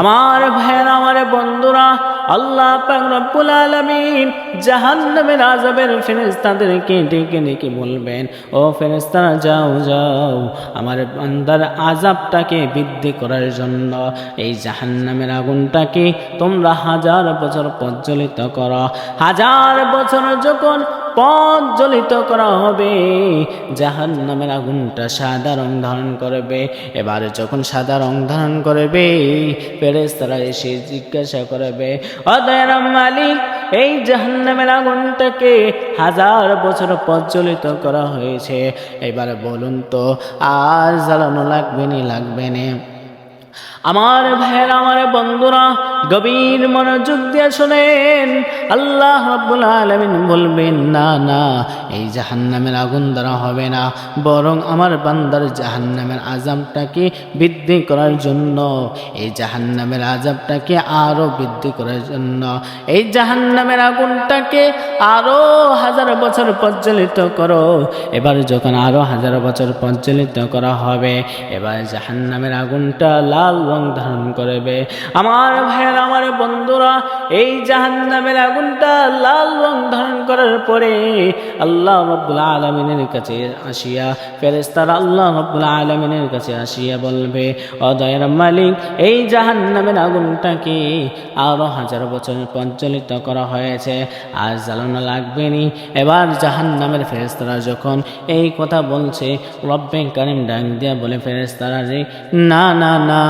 আমার ভাইয়ের, আমার বন্ধুরা, আল্লাহ রব্বুল আলামিন জাহান্নামের আযাবের ফেরেশতাদেরকে ডেকে ডেকে বলবেন, ও ফেরেশতারা, যাও যাও, আমার বান্দার আযাবটাকে বৃদ্ধি করার জন্য এই জাহান্নামের আগুনটাকে তোমরা হাজার বছর প্রজ্বলিত করো। হাজার বছর যখন পথ জ্বলিত করা হবে। জাহান নামের আগুনটা সাদা রং ধারণ করবে। এবারে যখন সাদা রং ধারণ করবে পেরেস তারা এসে জিজ্ঞাসা করবে, অদয়ের মালিক, এই জাহান্নামের আগুনটাকে হাজার বছর প্রজ্বলিত করা হয়েছে। এবারে বলুন তো, আর জ্বালানো লাগবে নি, লাগবে না? আমার ভাইয়ের, আমার বন্ধুরা, গভীর মনোযোগ দিয়ে শোনেন। আল্লাহ আলামিন বলবেন, না না, এই জাহান্নামের আগুন দ্বারা হবে না। বরং আমার বান্দার জাহান্নামের আজাবটাকে বৃদ্ধি করার জন্য, এই জাহান্নামের আজাবটাকে আরও বৃদ্ধি করার জন্য, এই জাহান্নামের আগুনটাকে আরও হাজার বছর প্রজ্বলিত করো। এবার যখন আরও হাজার বছর প্রজ্বলিত করা হবে, এবার জাহান্নামের আগুনটা লাল রং ধারণ করবে। আমার ভাইয়ের, আমার বন্ধুরা, এই জাহান্নামের আগুনটা লাল রং ধারণ করার পরে আল্লাহ রব্বুল আলমিনের কাছে আসিয়া ফেরেস্তারা আল্লাহ রব্বুল আলমিনের কাছে আসিয়া বলবে অদয়ের মালিক, এই জাহান্নামের আগুনটাকে আরও হাজার বছর প্রজ্বলিত করা হয়েছে? আর জ্বালানো লাগবে নি এবার জাহান্নামের ফেরেস্তারা যখন এই কথা বলছে, রব্বে কারিম ডাক দিয়া বলে ফেরেস্তারা যে, না না না,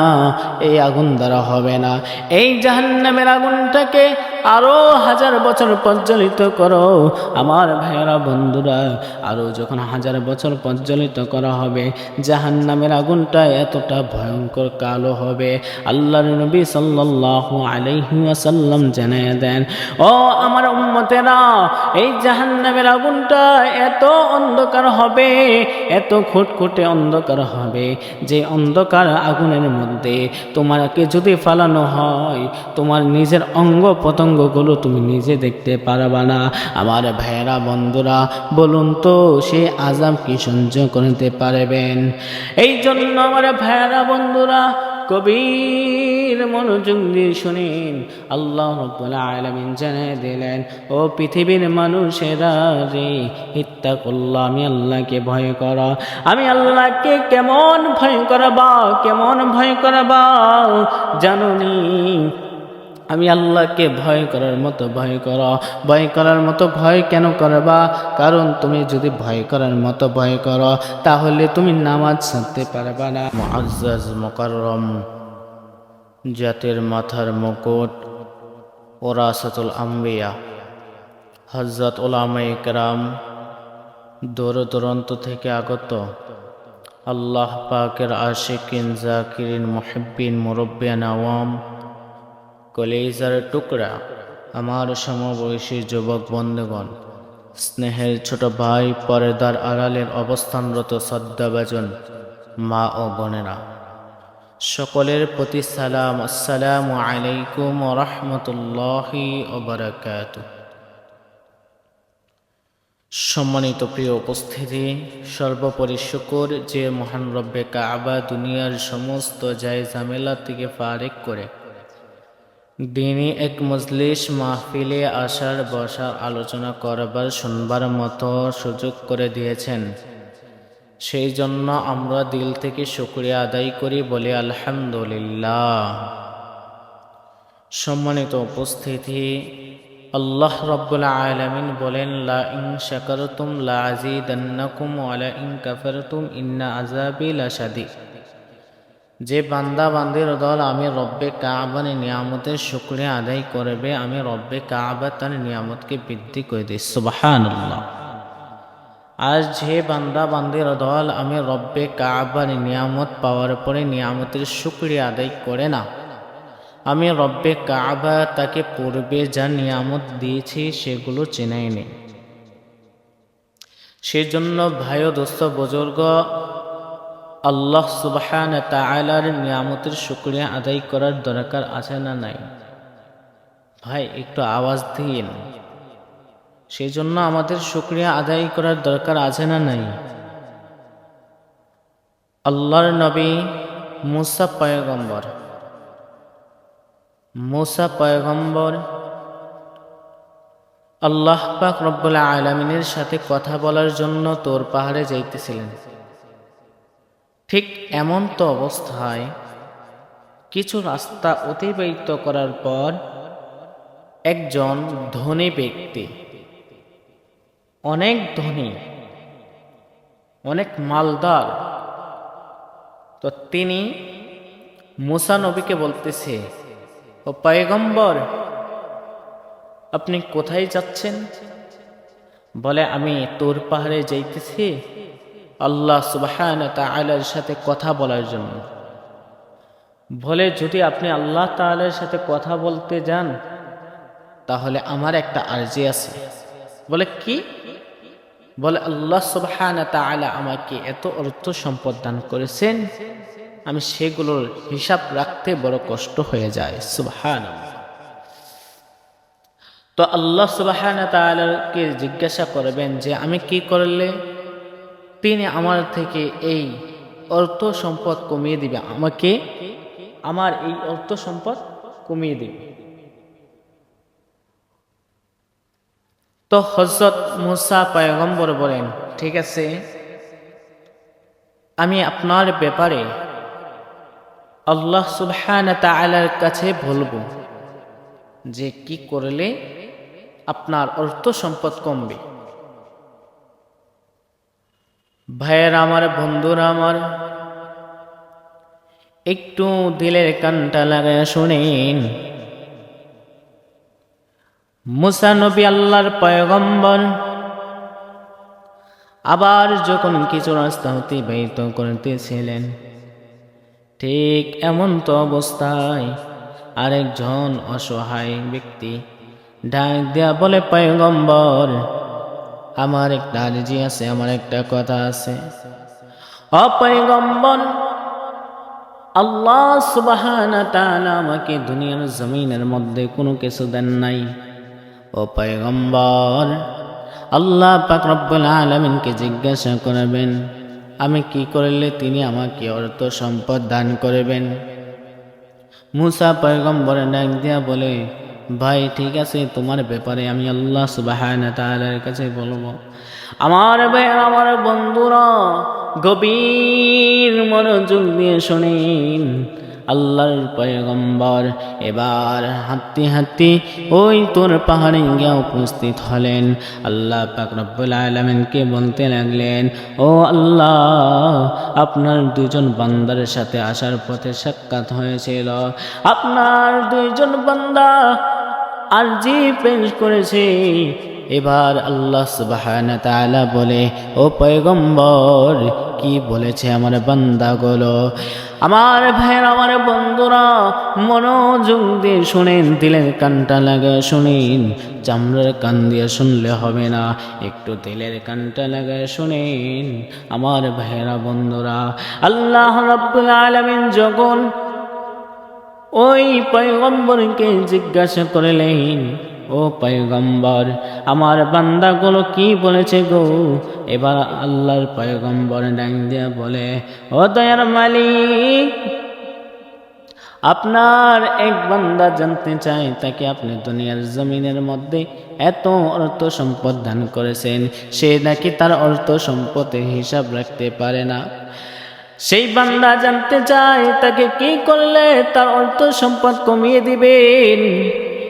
এই আগুন দ্বারা হবে না। এই জাহান্নামের আগুনটাকে আরও হাজার বছর প্রজ্বলিত করো। আমার ভাইয়েরা, বন্ধুরা, আরও যখন হাজার বছর প্রজ্বলিত করা হবে, জাহান্নামের আগুনটা এতটা ভয়ঙ্কর কালো হবে। আল্লাহর নবী সাল্লাল্লাহু আলাইহি ওয়াসাল্লাম জানিয়ে দেন, ও আমার উম্মতেরা এই জাহান্নামের আগুনটা এত অন্ধকার হবে, এত খুটখুটে অন্ধকার হবে যে অন্ধকার আগুনের মধ্যে তোমাকে যদি ফালানো হয়, তোমার নিজের অঙ্গ পতঙ্গগুলো তুমি নিজে দেখতে পারবা না। আমার ভাইয়েরা, বন্ধুরা, বলুন তো সে আজাম কি সহ্য করতে পারবেন? এই জন্য আমার ভাইয়েরা, বন্ধুরা কবির মনোযোগ দিয়ে শুনেন। আল্লাহ রব্বুল আলামিন জানিয়ে দিলেন, ও পৃথিবীর মানুষেরা রে হিত্যা করল্লা আমি আল্লাহকে ভয় কর। আমি আল্লাহকে কেমন ভয় করবা, কেমন ভয় করবা? জানুনি আমি আল্লাহকে ভয় করার মতো ভয় কর। ভয় করার মতো ভয় কেন করবা? কারণ তুমি যদি ভয় করার মতো ভয় করো, তাহলে তুমি নামাজ ছাড়তে পারবা না। মুআজ্জাজ মুকাররম, জাতির মাথার মুকুট, ওরাসাতুল আম্বিয়া হজরত ওলামাই কেরাম, দূর দূরান্ত থেকে আগত আল্লাহ পাকের আশিকিন, জাকিরিন, মুহিব্বিন মুরব্বিয়ান আওয়াম কলেজার টুকরা আমার সমবয়সী যুবক বন্ধুগণ, স্নেহের ছোট ভাই পরেদার আড়ালের অবস্থানরত শ্রদ্ধাভাজন মা ও বোনেরা। সকলের প্রতি সালাম, আসসালামু আলাইকুম রহমতুল্লাহি ওবরাকাত সম্মানিত প্রিয় উপস্থিতি, সর্বোপরি শুকর যে মহান রব্বে কাবা দুনিয়ার সমস্ত জায় ঝামেলা থেকে ফারেক করে দিনই এক মজলিস মাহফিলে আসার বসার আলোচনা করবার, শুনবার মতো সুযোগ করে দিয়েছেন। সেই জন্য আমরা দিল থেকে শুক্রিয়া আদায় করি বলি আলহামদুলিল্লাহ। সম্মানিত উপস্থিতি, আল্লাহ রব্বুল আলমিন বলেন, লা ইন শাকারতুম লা আজিদান্নাকুম ওয়ালা ইন কাফারতুম ইন্না আযাবি লাশাদীদ। যে বান্দা বান্দির দল আমি রব্বে কাবান নিয়ামতের শুক্রিয়া আদায় করবে, আমি রব্বে কাবা তার নিয়ামতকে বৃদ্ধি করে দিই। সুবাহান আর যে বান্দা বান্দির দল আমি রব্বে কাবার নিয়ামত পাওয়ার পরে নিয়ামতের শুক্রিয়া আদায় করে না, আমি রব্বে কাবা তাকে পূর্বে যা নিয়ামত দিয়েছি সেগুলো চেনাই নেই। সেজন্য ভাই দোস্ত, বুজুর্গ আল্লাহ সুবহান তালার নিয়ামতের শুক্রিয়া আদায় করার দরকার আছে না নাই? ভাই, একটু আওয়াজ দিন। সেই জন্য আমাদের শুক্রিয়া আদায় করার দরকার আছে না নাই? আল্লাহর নবী মুসা পয়গম্বর। মুসা পয়গম্বর আল্লাহ পাক রব্বুল আলমিনের সাথে কথা বলার জন্য তোর পাহাড়ে যাইতেছিলেন। ঠিক এমন তো অবস্থায় কিছু রাস্তা অতিবাহিত করার পর একজন ধনী ব্যক্তি, অনেক ধনী, অনেক মালদার, তো তিনি মুসা নবীকে বলতেছে, ও পয়গম্বর, আপনি কোথায় যাচ্ছেন? বলে, আমি তোর পাহাড়ে যাইতেছি। আল্লাহ সুবাহান তালার সাথে কথা বলার জন্য। বলে, যদি আপনি আল্লাহ তাআলার সাথে কথা বলতে যান, তাহলে আমার একটা আর্জি আছে। বলে, কি? বলে, আল্লাহ সুবহান তাআলা আমাকে এত অর্থ সম্পদ দান করেছেন, আমি সেগুলোর হিসাব রাখতে বড় কষ্ট হয়ে যায়। সুবহান তো আল্লাহ সুবহান তাআলাকে জিজ্ঞাসা করবেন যে, আমি কি করলে? তিনি আমার থেকে এই অর্থ সম্পদ কমিয়ে দিবে। আমাকে আমার এই অর্থ সম্পদ কমিয়ে দিবে। তো হজরত মুসা পয়গম্বর বলেন, ঠিক আছে, আমি আপনার ব্যাপারে আল্লাহ সুবহান তাআলার কাছে বলব যে কি করলে আপনার অর্থ সম্পদ কমবে। ভাইয়ের আমার, বন্ধুরা আমার। একটু দিলের কানটা লাগায় শুনেন। মুসা নবী আল্লাহর পয়গম্বর আবার যখন কিছু রাস্তা অতিবাহিত করতেছিলেন, ঠিক এমন তো অবস্থায় আরেকজন অসহায় ব্যক্তি ডাক দেয়া বলে, পয়গম্বর আমার একটা আর্জি আছে, আমার একটা কথা আছে। অপয়গম্বর আল্লাহ সুবাহানা আমাকে দুনিয়ার জমিনের মধ্যে কোনো কিছু দেন নাই। ও পয়গম্বর, আল্লাহ পাক রব্বুল আলমিনকে জিজ্ঞাসা করবেন, আমি কি করলে তিনি আমাকে অর্থ সম্পদ দান করবেন? মুসা পয়গম্বর ডাক দিয়া বলে ভাই, ঠিক আছে, তোমার ব্যাপারে আমি আল্লাহ সুবাহানা তাআলার কাছে বলব। আমার ভাই, আমার বন্ধুরা, গভীর মনোযোগ দিয়ে শোনেন। আল্লাহর পয়গম্বর এবার হাঁটতে হাঁটতে ওই তোর পাহাড়ে গিয়ে উপস্থিত হলেন। আল্লাহ পাক রব্বুল আলমিনকে বলতে লাগলেন, ও আল্লাহ, আপনার দুজন বান্দার সাথে আসার পথে সাক্ষাৎ হয়েছিল। আপনার দুইজন বান্দা আরজি পেশ করেছে। এবার আল্লাহ সুবহানাহু তাআলা বলে, ও পয়গম্বর, কি বলেছে আমার বান্দাগুলো? আমার ভাইয়ের, আমার বন্ধুরা মনোযোগ দিয়ে শুনেন, দিলের কানটা লাগা শুনেন, চামড়ার কান দিয়ে শুনলে হবে না, একটু দিলের কানটা লাগা শুনেন। আমার ভাইয়েরা, বন্ধুরা, আল্লাহ রাব্বুল আলামিন যখন ওই পয়গম্বরকে জিজ্ঞাসা করলেন, ও পয়গম্বর, আমার বান্দাগুলো কি বলেছে গো? এবার আল্লাহর পয়গম্বর ডাং দিয়া বলে, ও দয়ার মালিক, আপনার এক বান্দা জানতে চায়, তাকে আপনি দুনিয়ার জমিনের মধ্যে এত অর্থ সম্পদ দান করেছেন, সে নাকি তার অর্থ সম্পদের হিসাব রাখতে পারে না? সেই বান্দা জানতে চায়, তাকে কি করলে তার অর্থ সম্পদ কমিয়ে দিবেন?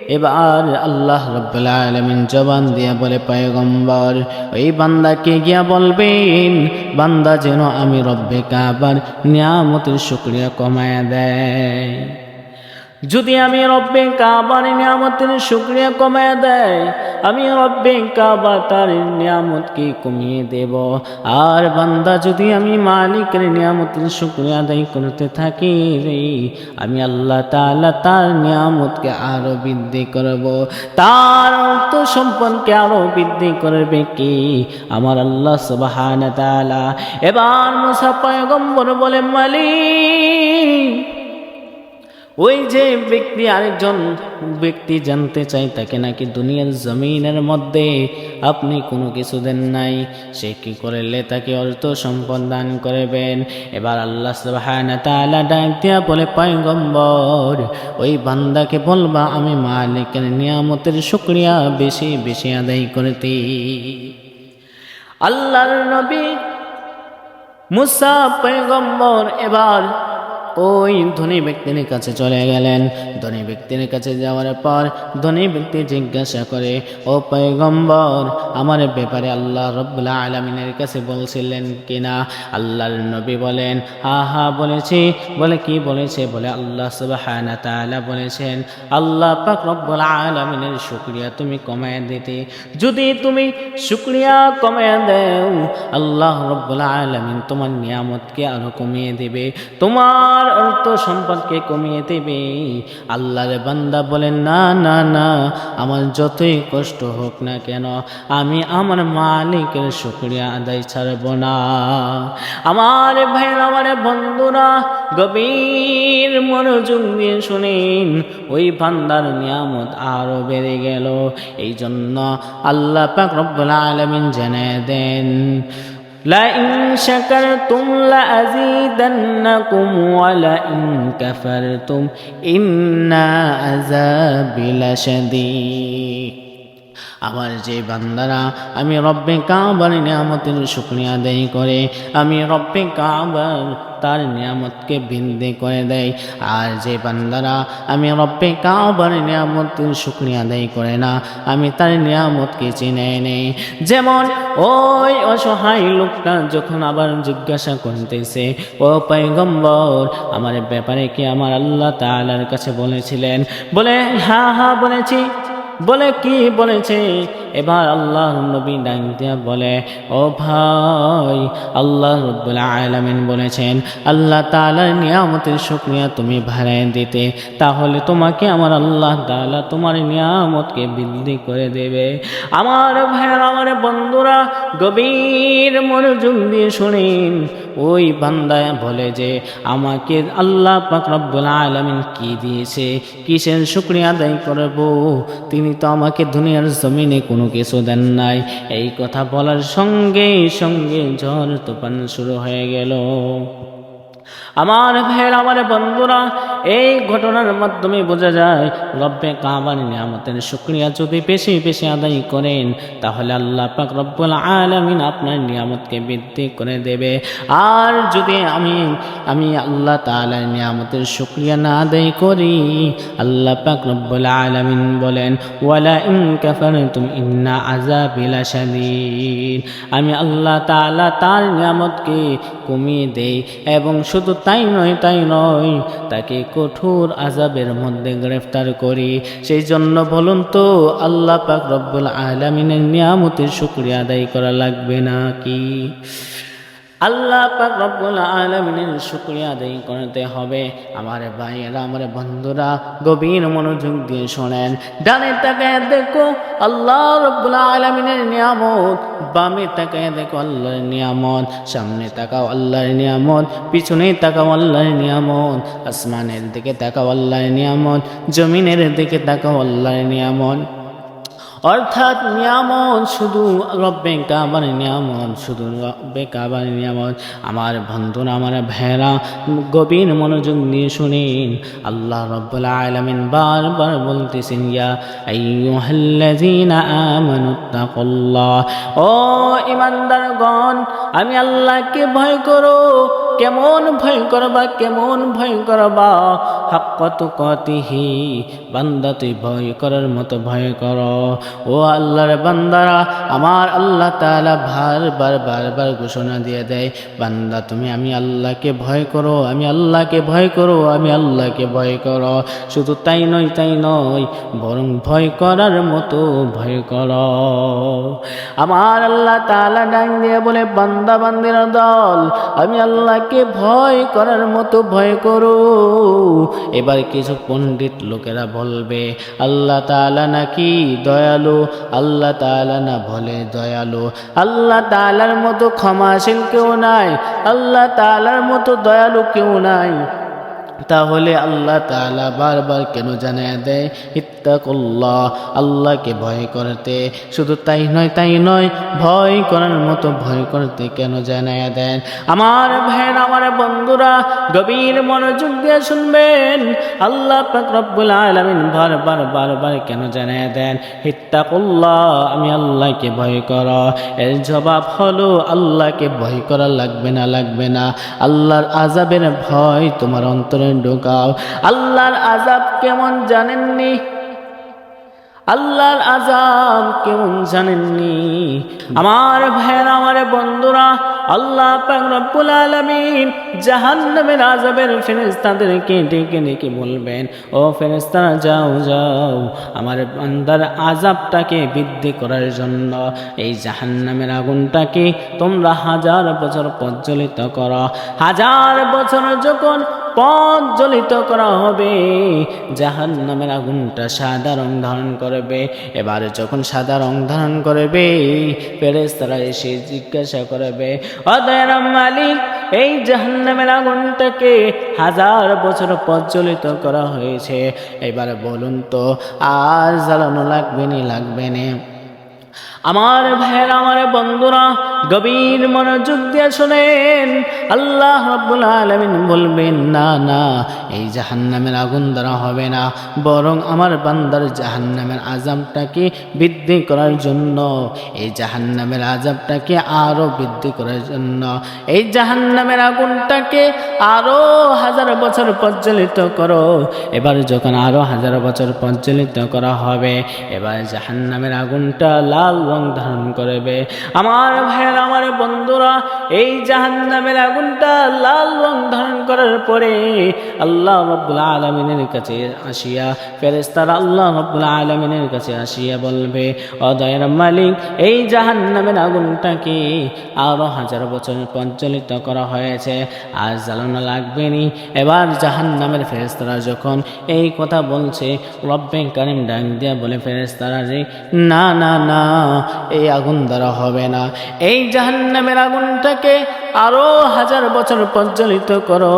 এবার আল্লাহ রব্বুল আলমিন জবান দিয়া বলে, পায়গম্বর, ওই বান্দাকে গিয়া বলবেন? বান্দা যেন আমি রব্বে কাবার নিয়ামতের শুক্রিয়া কমায় দেয়। যদি আমি রব্বে কাবার নিয়ামতের শুক্রিয়া কমায় দেয়, আমি রব্বে কাবা তার নিয়ামতকে কমিয়ে দেব। আর বান্দা যদি আমি মালিকের নিয়ামতের শুক্রিয়া আদায় করতে থাকি রে, আমি আল্লাহ তালা তার নিয়ামতকে আরও বৃদ্ধি করব। তার অর্থ সম্পদকে আরও বৃদ্ধি করবে কি? আমার আল্লাহ সুবহানাহু তাআলা। এবার মুসা পয়গম্বর বলে, মালিক ওই যে ব্যক্তি আরেকজন ব্যক্তি জানতে চাই তাকে নাকি দুনিয়ার জমিনের মধ্যে আপনি কোনো কিছু দেন নাই, সে কি করলে তাকে অর্থ সম্পদ দান করবেন? এবার আল্লাহ তাআলা ডাক দিয়া বলে, পয়গম্বর, ওই বান্দাকে বলবা, আমি মালিকের নিয়ামতের শুক্রিয়া বেশি বেশি আদায় করতে। আল্লাহর নবী মুসা, পয়গম্বর, এবার ওই ধনী ব্যক্তির কাছে চলে গেলেন। ধনী ব্যক্তির কাছে যাওয়ার পর ধনী ব্যক্তি জিজ্ঞাসা করে, ও পয়গম্বর, আমার ব্যাপারে আল্লাহ রব্বুল্লা আলমিনের কাছে বলছিলেন কিনা? আল্লাহর নবী বলেন হা হা বলেছি। বলে, কি বলেছে? বলে, আল্লাহ সুবাহানা তাআলা বলেছেন, আল্লাহ পাক রব্বুল আলমিনের শুক্রিয়া তুমি কমায় দিতে। যদি তুমি শুক্রিয়া কমায় দেও, আল্লাহ রব্বুল আলমিন তোমার নিয়ামতকে আরও কমিয়ে দেবে। তোমার অর্থ সম্পদকে কমিয়ে দেবে। আল্লাহর বান্দা বলেন, না না না, আমার যতই কষ্ট হোক না কেন, আমি আমার মালিকের শুক্রিয়া আদায় ছাড়ব না। আমার ভাইয়ের, আমার বন্ধুরা, গভীর মনোযোগ দিয়ে শুনেন, ওই বান্দার নিয়ামত আরও বেড়ে গেল। এই জন্য আল্লাহ পাক রব্বুল আলামিন জানিয়ে দেন لئن شكرتم لأزيدنكم ولئن كفرتم إن عذابي لشديد. আমার যে বান্দারা, আমি রব্বে কাবার নিয়ামতের শুক্রিয়া আদায় করে, আমি রব্বে কাবার তার নিয়ামতকে বৃদ্ধি করে দেয়। আর যে বান্দারা, আমি রব্বে কাবার নিয়ামতের শুক্রিয়া আদায় করে না, আমি তার নিয়ামতকে চিনে নেই। যেমন ওই অসহায় লোকটা যখন আবার জিজ্ঞাসা করতেছে, ও পৈগম্বর আমার ব্যাপারে কি আমার আল্লাহ তাআলার কাছে বলেছিলেন? বলে হ্যাঁ হ্যাঁ বলেছি। বলে কি বলেছে? এবার আল্লাহ নবী ডাক দিয়া বলে, ও ভাই, আল্লাহ রব্বুল আলামিন বলেছেন, আল্লাহ তাআলার নিয়ামতের শুকরিয়া তুমি ভাড়ায় দিতে। তাহলে তোমাকে আমার আল্লাহ তাআলা তোমার নিয়ামতকে বৃদ্ধি করে দেবে। আমার ভাইয়ের, আমার বন্ধুরা, গভীর মনোযোগ দিয়ে শুনেন। ওই বান্দায় বলে যে, আমাকে আল্লাহ পাক আলামিন কি দিয়েছে? কিসের শুকরিয়া আদায় করব? তিনি তো আমাকে দুনিয়ার জমিনে কোনো কিছু দেন নাই। এই কথা বলার সঙ্গে সঙ্গে ঝড় তুফান শুরু হয়ে গেল। আমার ভাইয়ের, আমার বন্ধুরা, এই ঘটনার মাধ্যমে বোঝা যায়, রব্বে কাবার নিয়ামতের শুক্রিয়া যদি বেশি বেশি আদায় করেন, তাহলে আল্লাহ পাক রব্বুল আলামিন আপনার নিয়ামতকে বৃদ্ধি করে দেবে। আর যদি আমি আমি আল্লাহ তাআলার নিয়ামতের শুক্রিয়া না আদায় করি, আল্লাহ পাক রব্বুল আলামিন বলেন, ওয়ালা ইন কাফারতুম ইন্না আযাবি লাশাদীদ আমি আল্লাহ তাআলা তার নিয়ামতকে কমিয়ে দেয় এবং শুধু তাই নয় তাই নয়, তাকে কঠোর আজাবের মধ্যে গ্রেফতার করি। সেই জন্য বলুন তো, আল্লাহ পাক রব্বুল আলমিনের নিয়ামতের শুক্রিয়া আদায় করা লাগবে না কি আল্লাহ পাক আলমিনের শুক্রিয়া আদায় করতে হবে। আমার ভাইয়েরা, আমার বন্ধুরা, গভীর মনোযোগ দিয়ে শোনেন। ডানে তাকায় দেখো, আল্লাহ রব্বুল আলমিনের নিয়ামত, বামে তাকায় দেখো আল্লাহর নিয়ামত, সামনে তাকাও আল্লাহর নিয়ামত পিছনে তাকাও আল্লাহর নিয়ামত, আসমানের দিকে তাকাও আল্লাহর নিয়ামত, জমিনের দিকে তাকাও আল্লাহর নিয়ামত। অর্থাৎ নিয়ামত শুধু রব্বে কাবার নিয়ামত শুধু রব্বে কাবার নিয়ামত। আমার বন্ধুরা আমার ভেড়া গভীর মনোযোগ দিয়ে শুনেন। আল্লাহ রব্বুল আলামিন বারবার বলতেছেন, ইয়া আইয়ুহাল্লাযীনা আমানুত্তাকুল্লাহ ও ইমানদারগণ আমি আল্লাহকে ভয় করো। কেমন ভয় করবা, কেমন ভয় করবা? হাক্কত কতিহি বান্দা তুই ভয় করার মতো ভয় কর। ও আল্লাহর বান্দারা, আমার আল্লাহ তাআলা বারবার বারবার ঘোষণা দিয়ে দেয়, বান্দা তুমি আমি আল্লাহকে ভয় করো, আমি আল্লাহকে ভয় করো, আমি আল্লাহকে ভয় করো। শুধু তাই নয় তাই নয়, বরং ভয় করার মতো ভয় কর। আমার আল্লাহ তালা ডাক দিয়ে বলে, বান্দা, বান্দির দল, আমি আল্লাহকে ভয় করার মতো ভয় করো। এবার কিছু পণ্ডিত লোকেরা বলবে, আল্লাহ তাআলা নাকি দয়ালু? আল্লাহ তালা না বলে দয়ালু। আল্লাহ তালার মতো ক্ষমাশীল কেউ নাই। আল্লাহ তালার মতো দয়ালু কেউ নাই। তাহলে আল্লাহ তালা বারবার কেন জানায় দেয়? ইত্তাকুল্লাহ আল্লাহকে ভয় করতে। শুধু তাই নয় তাই নয়, ভয় করার মতো ভয় করতে কেন জানায় দেন? আমার ভাইয়ের, আমার বন্ধুরা, গভীর মনোযোগ দিয়ে শুনবেন। আল্লাহ রব্বুল আলামিন বারবার বারবার কেন জানায় দেন? ইত্তাকুল্লাহ, আমি আল্লাহকে ভয় কর। এর জবাব হলো, আল্লাহকে ভয় করা লাগবে না লাগবে না। আল্লাহর আজাবের ভয় তোমার অন্তরে ঢোকাও। আল্লাহর আজাব কেমন জানেননি? আল্লাহর আজাব কেমন জানেননি? আমার ভাইয়ের, আমার বন্ধুরা, আল্লাহ রব্বুল আলামিন জাহান্নামের আজাবের ফেরেশতাদেরকে ডেকে ডেকে বলবেন, ও ফেরেশতারা, যাও যাও, আমার বান্দার আজাবটাকে বৃদ্ধি করার জন্য এই জাহান্নামের আগুনটাকে তোমরা হাজার বছর প্রজ্বলিত করো। হাজার বছর যখন পথ জ্বলিত করা হবে। জাহান নামের আগুনটা সাদা রং ধারণ করবে। এবারে যখন সাদা রং ধারণ করবে পেরেস তারা এসে জিজ্ঞাসা করবে, অদয়ের মালিক, এই জাহান্নামের আগুনটাকে হাজার বছর প্রজ্বলিত করা হয়েছে। এবারে বলুন তো, আর জ্বালানো লাগবে নি, লাগবে না? আমার ভাইয়ের, আমার বন্ধুরা, গভীর মনোযোগ দিয়ে শোনেন। আল্লাহ রাব্বুল আলামিন বলবেন, না না, এই জাহান্নামের আগুন দ্বারা হবে না। বরং আমার বান্দার জাহান্নামের আজাবটাকে বৃদ্ধি করার জন্য, এই জাহান্নামের আজাবটাকে আরও বৃদ্ধি করার জন্য, এই জাহান্নামের আগুনটাকে আরও হাজার বছর প্রজ্বলিত করো। এবার যখন আরও হাজার বছর প্রজ্বলিত করা হবে, এবার জাহান্নামের আগুনটা লাল রং ধারণ করবে। আমার ভাইয়ের, আমার বন্ধুরা, এই জাহান্নামের আগুনটা লাল রং ধারণ করার পরে আল্লাহ রব্বুল আলমিনের কাছে আসিয়া ফেরেস্তারা আল্লাহ রব্বুল আলমিনের কাছে আসিয়া বলবে অদয়ের মালিক, এই জাহান্নামের আগুনটাকে আরও হাজার বছর প্রজ্বলিত করা হয়েছে। আর জ্বালানো লাগবে নি। এবার জাহান্নামের ফেরেস্তারা যখন এই কথা বলছে, রব্বে কারিম ডাক দিয়া বলে ফেরেস্তারা যে না না না। এই আগুন দ্বারা হবে না। এই জাহান্নামের আগুনটাকে আরও হাজার বছর প্রজ্বলিত করো।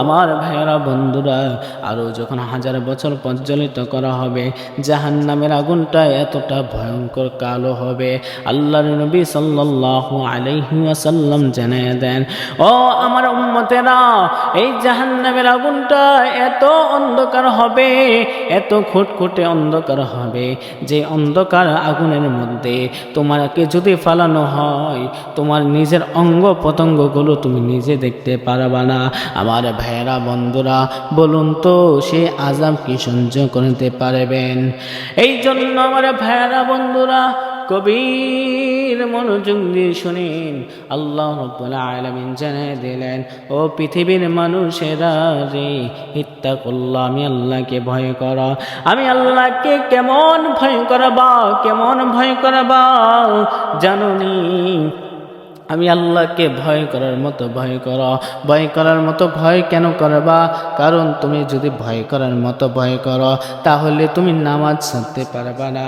আমার ভাইয়েরা, বন্ধুরা, আরও যখন হাজার বছর প্রজ্বলিত করা হবে, জাহান্নামের আগুনটা এতটা ভয়ঙ্কর কালো হবে। আল্লাহর নবী সাল্লাল্লাহু আলাইহি ওয়াসাল্লাম জানিয়ে দেন, ও আমার উম্মতেরা, এই জাহান্নামের আগুনটা এত অন্ধকার হবে, এত খুটখুটে অন্ধকার হবে যে অন্ধকার আগুনের মধ্যে তোমাকে যদি ফালানো হয়, তোমার নিজের অঙ্গ পতঙ্গগুলো তুমি নিজে দেখতে পারবা না। আমার ভাইয়েরা, বন্ধুরা, বলুন তো, সে আজাম কি সহ্য করতে পারবেন? এই জন্য আমার ভাইয়েরা, বন্ধুরা কবির মনোযোগ দিয়ে শুনেন। আল্লাহ রব্বুল আলামিন জানিয়ে দিলেন, ও পৃথিবীর মানুষেরা রে, ইত্তাকুল্লাহ, আমি আল্লাহকে ভয় কর। আমি আল্লাহকে কেমন ভয় করবা, কেমন ভয় করবা? জানুনি আমি আল্লাহকে ভয় করার মতো ভয় কর। ভয় করার মতো ভয় কেন করবা? কারণ তুমি যদি ভয় করার মতো ভয় করো, তাহলে তুমি নামাজ ছাড়তে পারবা না।